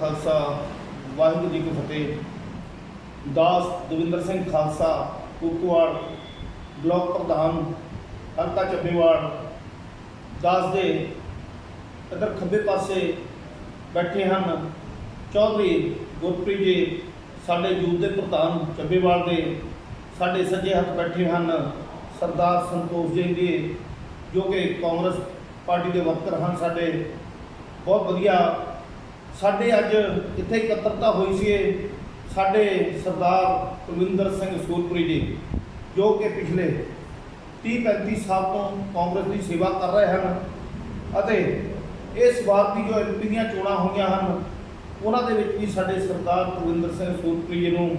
ਖਾਲਸਾ, ਵਾਹਿਗੁਰੂ ਜੀ ਕੀ ਫਤਿਹ। ਦਾਸ ਦਵਿੰਦਰ ਸਿੰਘ ਖਾਲਸਾ ਕੁਕਵਾੜ ਬਲਾਕ ਪ੍ਰਧਾਨ ਹਲਕਾ ਚੱਬੇਵਾੜ ਦਾਸ ਦੇ ਇਧਰ ਖੱਬੇ ਪਾਸੇ ਬੈਠੇ ਹਨ ਚੌਧਰੀ ਗੁਰਪ੍ਰੀਤ ਜੀ, ਸਾਡੇ ਯੂਥ ਦੇ ਪ੍ਰਧਾਨ ਚੱਬੇਵਾੜ ਦੇ। ਸਾਡੇ ਸੱਜੇ ਹੱਥ ਬੈਠੇ ਹਨ ਸਰਦਾਰ ਸੰਤੋਖ ਜੀ ਜੀ, ਜੋ ਕਿ ਕਾਂਗਰਸ ਪਾਰਟੀ ਦੇ ਵਰਕਰ ਹਨ ਸਾਡੇ। ਬਹੁਤ ਵਧੀਆ ਸਾਡੇ ਅੱਜ ਇੱਥੇ ਇਕੱਤਰਤਾ ਹੋਈ ਸੀ ਇਹ ਸਾਡੇ ਸਰਦਾਰ ਕੁਲਵਿੰਦਰ ਸਿੰਘ ਸੂਰਪੁਰੀ ਜੀ, ਜੋ ਕਿ ਪਿਛਲੇ 30 35 ਸਾਲ ਤੋਂ ਕਾਂਗਰਸ ਦੀ ਸੇਵਾ ਕਰ ਰਹੇ ਹਨ ਅਤੇ ਇਸ ਵਾਰ ਦੀ ਜੋ ਐਮਪੀ ਦੀਆਂ ਚੋਣਾਂ ਹੋਈਆਂ ਹਨ, ਉਹਨਾਂ ਦੇ ਵਿੱਚ ਵੀ ਸਾਡੇ ਸਰਦਾਰ ਕੁਲਵਿੰਦਰ ਸਿੰਘ ਸੂਰਪੁਰੀ ਜੀ ਨੂੰ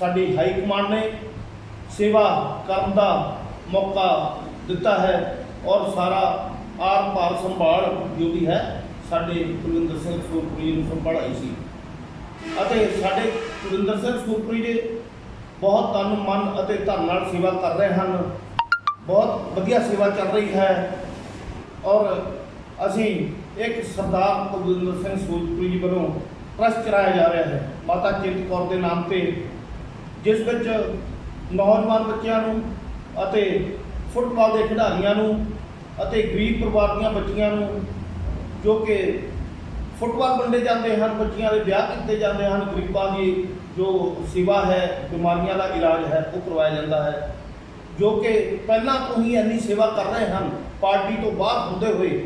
ਸਾਡੀ ਹਾਈ ਕਮਾਂਡ ਨੇ ਸੇਵਾ ਕਰਨ ਦਾ ਮੌਕਾ ਦਿੱਤਾ ਹੈ ਔਰ ਸਾਰਾ ਆਰ ਪਾਰ ਸੰਭਾਲ ਜੋ ਵੀ ਹੈ ਸਾਡੇ ਕੁਲਵਿੰਦਰ ਸਿੰਘ ਸੂਰਪੁਰੀ ਨੂੰ ਸੰਭਾਲਾਈ ਸੀ। ਅਤੇ ਸਾਡੇ ਕੁਲਵਿੰਦਰ ਸਿੰਘ ਸੂਰਪੁਰੀ ਜੀ ਬਹੁਤ ਤਨ, ਮਨ ਅਤੇ ਧਨ ਨਾਲ ਸੇਵਾ ਕਰ ਰਹੇ ਹਨ। ਬਹੁਤ ਵਧੀਆ ਸੇਵਾ ਚੱਲ ਰਹੀ ਹੈ। ਔਰ ਅਸੀਂ ਇੱਕ ਸਰਦਾਰ ਕੁਲਵਿੰਦਰ ਸਿੰਘ ਸੂਰਪੁਰੀ ਜੀ ਵੱਲੋਂ ਟਰਸਟ ਚਲਾਇਆ ਜਾ ਰਿਹਾ ਹੈ, ਮਾਤਾ ਚਿੰਤ ਕੌਰ ਦੇ ਨਾਮ ਤੇ, ਜਿਸ ਵਿੱਚ ਨੌਜਵਾਨ ਬੱਚਿਆਂ ਨੂੰ ਅਤੇ ਫੁੱਟਬਾਲ ਦੇ ਖਿਡਾਰੀਆਂ ਨੂੰ ਅਤੇ ਗਰੀਬ ਪਰਿਵਾਰ ਦੀਆਂ ਬੱਚੀਆਂ ਨੂੰ ਜੋ ਕਿ ਫੁੱਟਬਾਲ ਵੰਡੇ ਜਾਂਦੇ ਹਨ, ਬੱਚੀਆਂ ਦੇ ਵਿਆਹ ਕੀਤੇ ਜਾਂਦੇ ਹਨ, ਗਰੀਬਾਂ ਦੀ ਜੋ ਸੇਵਾ ਹੈ, ਬਿਮਾਰੀਆਂ ਦਾ ਇਲਾਜ ਹੈ, ਉਹ ਕਰਵਾਇਆ ਜਾਂਦਾ ਹੈ। ਜੋ ਕਿ ਪਹਿਲਾਂ ਤੋਂ ਹੀ ਇੰਨੀ ਸੇਵਾ ਕਰ ਰਹੇ ਹਨ, ਪਾਰਟੀ ਤੋਂ ਬਾਹਰ ਹੁੰਦੇ ਹੋਏ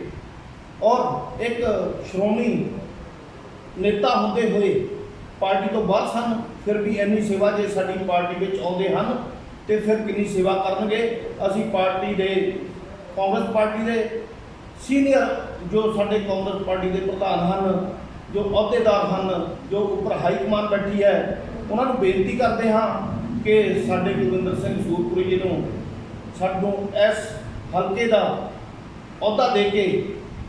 ਔਰ ਇੱਕ ਸ਼੍ਰੋਮਣੀ ਨੇਤਾ ਹੁੰਦੇ ਹੋਏ ਪਾਰਟੀ ਤੋਂ ਬਾਹਰ ਸਨ, ਫਿਰ ਵੀ ਇੰਨੀ ਸੇਵਾ ਜੇ ਸਾਡੀ ਪਾਰਟੀ ਵਿੱਚ ਆਉਂਦੇ ਹਨ, ਤੇ ਫਿਰ ਕਿੰਨੀ ਸੇਵਾ ਕਰਨਗੇ? ਅਸੀਂ ਪਾਰਟੀ ਦੇ, ਕਾਂਗਰਸ ਪਾਰਟੀ ਦੇ ਸੀਨੀਅਰ ਜੋ ਸਾਡੇ ਕਾਂਗਰਸ ਪਾਰਟੀ ਦੇ ਪ੍ਰਧਾਨ ਹਨ, ਜੋ ਅਹੁਦੇਦਾਰ ਹਨ, ਜੋ ਉੱਪਰ ਹਾਈ ਕਮਾਨ ਬੈਠੀ ਹੈ, ਉਹਨਾਂ ਨੂੰ ਬੇਨਤੀ ਕਰਦੇ ਹਾਂ ਕਿ ਸਾਡੇ ਗੁਰਵਿੰਦਰ ਸਿੰਘ ਸੂਰਪੁਰੀ ਜੀ ਨੂੰ ਸਾਨੂੰ ਇਸ ਹਲਕੇ ਦਾ ਅਹੁਦਾ ਦੇ ਕੇ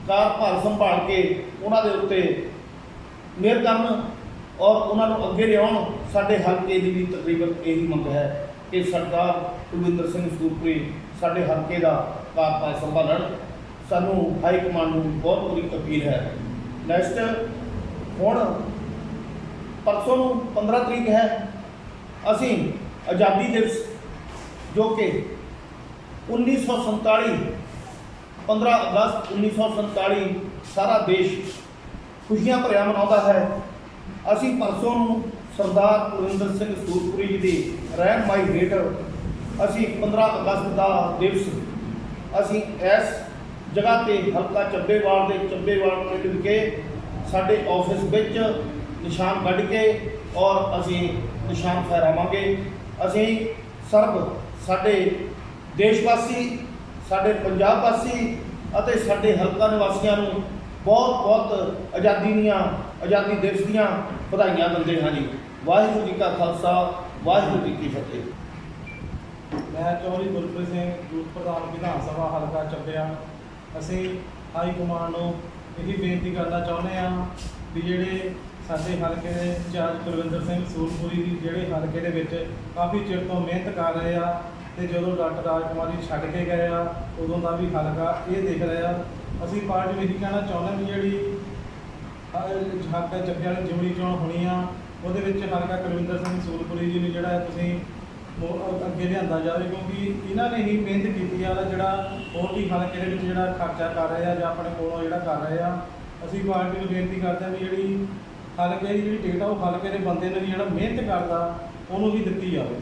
ਕਾਰਭਾਰ ਸੰਭਾਲ ਕੇ ਉਹਨਾਂ ਦੇ ਉੱਤੇ ਮਿਹਰ ਕਰਨ ਔਰ ਉਹਨਾਂ ਨੂੰ ਅੱਗੇ ਲਿਆਉਣ, ਸਾਡੇ ਹਲਕੇ ਦੀ ਵੀ ਤਕਰੀਬਨ ਇਹੀ ਮੰਗ ਹੈ ਕਿ ਸਰਦਾਰ ਕੁਲਵਿੰਦਰ ਸਿੰਘ ਸੂਰਪੁਰੀ ਸਾਡੇ ਹਲਕੇ ਦਾ ਕਾਰਭਾਰ ਸੰਭਾਲਣ। ਸਾਨੂੰ ਹਾਈ ਕਮਾਂਡ ਨੂੰ ਬਹੁਤ ਬੜੀ ਅਪੀਲ ਹੈ। ਨੈਕਸਟ ਹੁਣ ਪਰਸੋਂ ਨੂੰ 15 ਤਰੀਕ ਹੈ। ਅਸੀਂ ਆਜ਼ਾਦੀ ਦਿਵਸ ਜੋ ਕਿ 1947 15 ਅਗਸਤ 1947 ਸਾਰਾ ਦੇਸ਼ ਖੁਸ਼ੀਆਂ ਭਰਿਆ ਮਨਾਉਂਦਾ ਹੈ। ਅਸੀਂ ਪਰਸੋਂ ਨੂੰ ਸਰਦਾਰ ਕੁਲਵਿੰਦਰ ਸਿੰਘ ਸੂਰਪੁਰੀ ਜੀ ਦੀ ਰਹਿਨਮਾਈ ਹੇਠ ਅਸੀਂ 15 ਅਗਸਤ ਦਾ ਦਿਵਸ ਅਸੀਂ ਇਸ ਜਗ੍ਹਾ ਤੇ ਹਲਕਾ ਚੱਬੇਵਾਲ ਦੇ ਚੱਬੇਵਾਲ ਪਿੰਡ ਵਿਖੇ ਸਾਡੇ ਆਫਿਸ ਵਿੱਚ ਨਿਸ਼ਾਨ ਕੱਢ ਕੇ ਔਰ ਅਸੀਂ ਨਿਸ਼ਾਨ ਫਹਿਰਾਵਾਂਗੇ। ਅਸੀਂ ਸਰਬ ਸਾਡੇ ਦੇਸ਼ ਵਾਸੀ ਸਾਡੇ ਪੰਜਾਬ ਵਾਸੀ ਅਤੇ ਸਾਡੇ ਹਲਕਾ ਨਿਵਾਸੀਆਂ ਨੂੰ ਬਹੁਤ ਬਹੁਤ ਆਜ਼ਾਦੀ ਦੀਆਂ, ਆਜ਼ਾਦੀ ਦਿਵਸ ਦੀਆਂ ਵਧਾਈਆਂ ਦਿੰਦੇ ਹਾਂ ਜੀ। ਵਾਹਿਗੁਰੂ ਜੀ ਕਾ ਖਾਲਸਾ, ਵਾਹਿਗੁਰੂ ਜੀ ਕੀ ਫਤਿਹ। ਮੈਂ ਚੌਧਰੀ ਗੁਰਪ੍ਰੀਤ ਸਿੰਘ ਯੂਥ ਪ੍ਰਧਾਨ ਵਿਧਾਨ ਸਭਾ ਹਲਕਾ ਚੱਬਿਆ ਅਸੀਂ ਹਾਈ ਕਮਾਂਡ ਨੂੰ ਇਹੀ ਬੇਨਤੀ ਕਰਨਾ ਚਾਹੁੰਦੇ ਹਾਂ ਵੀ ਜਿਹੜੇ ਸਾਡੇ ਹਲਕੇ ਦੇ ਇੰਚਾਰਜ ਕੁਲਵਿੰਦਰ ਸਿੰਘ ਸੂਰਪੁਰੀ ਜੀ, ਜਿਹੜੇ ਹਲਕੇ ਦੇ ਵਿੱਚ ਕਾਫੀ ਚਿਰ ਤੋਂ ਮਿਹਨਤ ਕਰ ਰਹੇ ਆ ਤੇ ਜਦੋਂ ਡਾਕਟਰ ਰਾਜਕੁਮਾਰ ਜੀ ਛੱਡ ਕੇ ਗਏ ਆ, ਉਦੋਂ ਦਾ ਵੀ ਹਲਕਾ ਇਹ ਦੇਖ ਰਿਹਾ। ਅਸੀਂ ਪਾਰਟੀ ਨੂੰ ਇਹੀ ਕਹਿਣਾ ਚਾਹੁੰਦੇ ਵੀ ਜਿਹੜੀ ਹਲਕਾ ਚੱਬਿਆ ਦੀ ਜਿਮਣੀ ਚੋਣ ਹੋਣੀ ਆ, ਉਹਦੇ ਵਿੱਚ ਹਲਕਾ ਕੁਲਵਿੰਦਰ ਸਿੰਘ ਸੂਰਪੁਰੀ ਜੀ ਨੂੰ ਜਿਹੜਾ ਤੁਸੀਂ ਅੱਗੇ ਲਿਆਂਦਾ ਜਾਵੇ ਕਿਉਂਕਿ ਇਹਨਾਂ ਨੇ ਹੀ ਮਿਹਨਤ ਕੀਤੀ ਆ, ਜਿਹੜਾ ਹੋਰ ਵੀ ਹਲਕੇ ਦੇ ਵਿੱਚ ਜਿਹੜਾ ਖਰਚਾ ਕਰ ਰਹੇ ਆ ਜਾਂ ਆਪਣੇ ਕੋਲੋਂ ਜਿਹੜਾ ਕਰ ਰਹੇ ਆ, ਅਸੀਂ ਪਾਰਟੀ ਨੂੰ ਬੇਨਤੀ ਕਰਦੇ ਆ ਵੀ ਜਿਹੜੀ ਹਲਕੇ ਦੀ ਜਿਹੜੀ ਟਿਕਟ ਆ ਉਹ ਹਲਕੇ ਦੇ ਬੰਦੇ ਨੂੰ ਵੀ ਜਿਹੜਾ ਮਿਹਨਤ ਕਰਦਾ, ਉਹਨੂੰ ਵੀ ਦਿੱਤੀ ਜਾਵੇ।